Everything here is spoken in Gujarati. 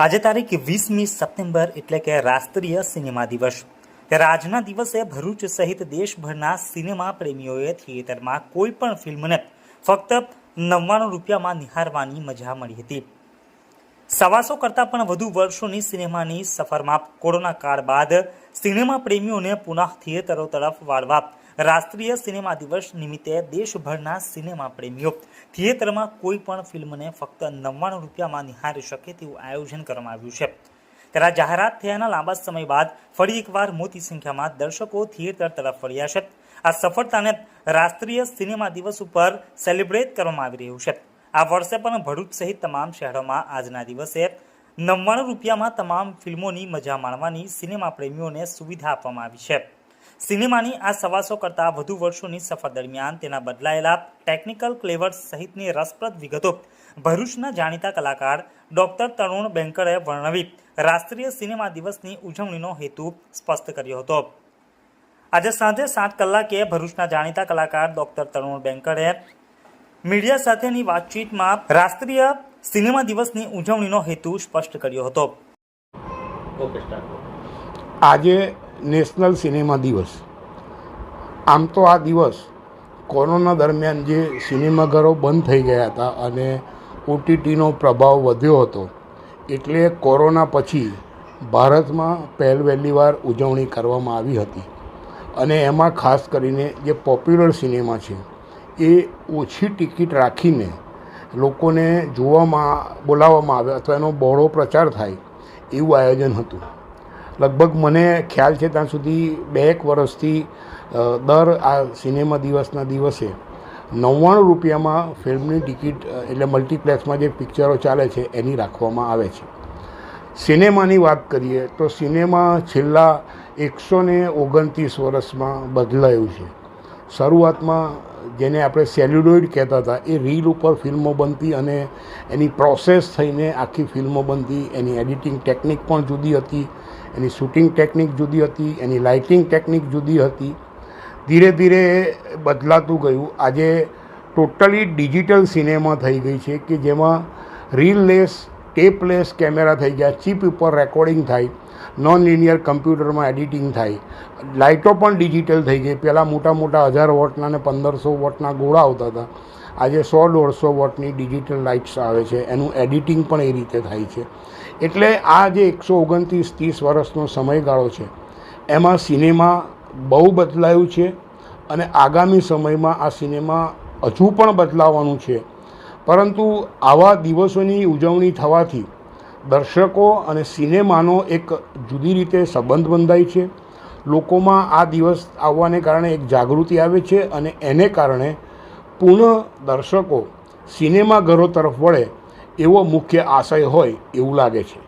આજે તારીખ વીસમી સપ્ટેમ્બર એટલે કે રાષ્ટ્રીય સિનેમા દિવસ. ત્યારે આજના દિવસે ભરૂચ સહિત દેશભરના સિનેમા પ્રેમીઓએ થિયેટરમાં કોઈ પણ ફિલ્મને ફક્ત નવ્વાણું રૂપિયામાં નિહાળવાની મજા મળી હતી. સવાસો કરતાં પણ વધુ વર્ષોની સિનેમાની સફરમાં કોરોના કાળ બાદ સિનેમા પ્રેમીઓને પુનઃ થિયેટરો તરફ વાળવા રાષ્ટ્રીય સિનેમા દિવસ નિમિત્તે દેશભરના સિનેમા પ્રેમીઓ થિયેટરમાં કોઈ પણ ફિલ્મને ફક્ત નવ્વાણું રૂપિયામાં નિહાળી શકે તેવું આયોજન કરવામાં આવ્યું છે. ત્યારે જાહેરાત થયાના લાંબા સમય બાદ ફરી એકવાર મોટી સંખ્યામાં દર્શકો થિયેટર તરફ વળ્યા છે. આ સફળતાને રાષ્ટ્રીય સિનેમા દિવસ ઉપર સેલિબ્રેટ કરવામાં આવી રહ્યું છે. આ વર્ષે પણ ભરૂચ સહિત તમામ શહેરોમાં આજના દિવસે નવ્વાણું રૂપિયામાં તમામ ફિલ્મોની મજા માણવાની સિનેમા પ્રેમીઓને સુવિધા આપવામાં આવી છે. સિનેમાની આ સવાસો કરતાં વધુ વર્ષોની સફર દરમિયાન તેના બદલાયેલા ટેકનિકલ ક્લેવર્સ સહિતની રસપ્રદ વિગતો ભરૂચના જાણીતા કલાકાર ડોક્ટર તરુણ બેંકરે વર્ણવી. રાષ્ટ્રીય સિનેમા દિવસની ઉજવણીનો હેતુ સ્પષ્ટ કર્યો હતો. આજે સાંજે સાત કલાકે ભરૂચના જાણીતા કલાકાર ડોક્ટર તરુણ બેંકરે મીડિયા સાથેની વાતચીતમાં રાષ્ટ્રીય સિનેમા દિવસની ઉજવણીનો હેતુ સ્પષ્ટ કર્યો હતો. આજે નેશનલ સિનેમા દિવસ. આમ તો આ દિવસ કોરોના દરમિયાન જે સિનેમાઘરો બંધ થઈ ગયા હતા અને ઓટીટીનો પ્રભાવ વધ્યો હતો એટલે કોરોના પછી ભારતમાં પહેલ વહેલી વાર ઉજવણી કરવામાં આવી હતી. અને એમાં ખાસ કરીને જે પોપ્યુલર સિનેમા છે એ ઓછી ટિકિટ રાખીને લોકોને જોવામાં, બોલાવવામાં આવે અથવા એનો બહોળો પ્રચાર થાય એવું આયોજન હતું. લગભગ મને ખ્યાલ છે ત્યાં સુધી બે એક વર્ષથી દર આ સિનેમા દિવસના દિવસે નવ્વાણું રૂપિયામાં ફિલ્મની ટિકિટ એટલે મલ્ટીપ્લેક્સમાં જે પિક્ચરો ચાલે છે એની રાખવામાં આવે છે. સિનેમાની વાત કરીએ તો સિનેમા છેલ્લા એકસો ઓગણત્રીસ વર્ષમાં બદલાયું છે. શરૂઆતમાં જેને આપણે સેલ્યુલોઇડ કહેતા હતા, એ રીલ ઉપર ફિલ્મો બનતી અને એની પ્રોસેસ થઈને આખી ફિલ્મો બનતી, એની એડિટિંગ ટેકનિક પણ જુદી હતી, એની શૂટિંગ ટેકનિક જુદી હતી, એની લાઇટિંગ ટેકનિક જુદી હતી. ધીરે ધીરે બદલાતું ગયું. આજે ટોટલી ડિજિટલ સિનેમા થઈ ગઈ છે કે જેમાં રીલલેસ ટેપલેસ કેમેરા થઈ ગયા, ચીપ ઉપર રેકોર્ડિંગ થાય નોન લિનિયર કમ્પ્યુટરમાં એડિટિંગ થાય. લાઇટો પણ ડિજિટલ થઈ ગઈ. પહેલાં મોટા મોટા હજાર વોટના ને પંદરસો વોટના ગોળા આવતા હતા. આજે સો દોઢસો વોટની ડિજિટલ લાઇટ્સ આવે છે. એનું એડિટિંગ પણ એ રીતે થાય છે. એટલે આ જે એકસો ઓગણત્રીસ ત્રીસ વર્ષનો સમયગાળો છે, એમાં સિનેમા બહુ બદલાયું છે અને આગામી સમયમાં આ સિનેમા હજુ પણ બદલાવાનું છે. પરંતુ આવા દિવસોની ઉજવણી થવાથી દર્શકો અને સિનેમાનો એક જુદી રીતે સંબંધ બંધાય છે. લોકોમાં આ દિવસ આવવાને કારણે એક જાગૃતિ આવે છે અને એને કારણે પૂર્ણ દર્શકો સિનેમાઘરો તરફ વળે એવો મુખ્ય આશય હોય એવું લાગે છે.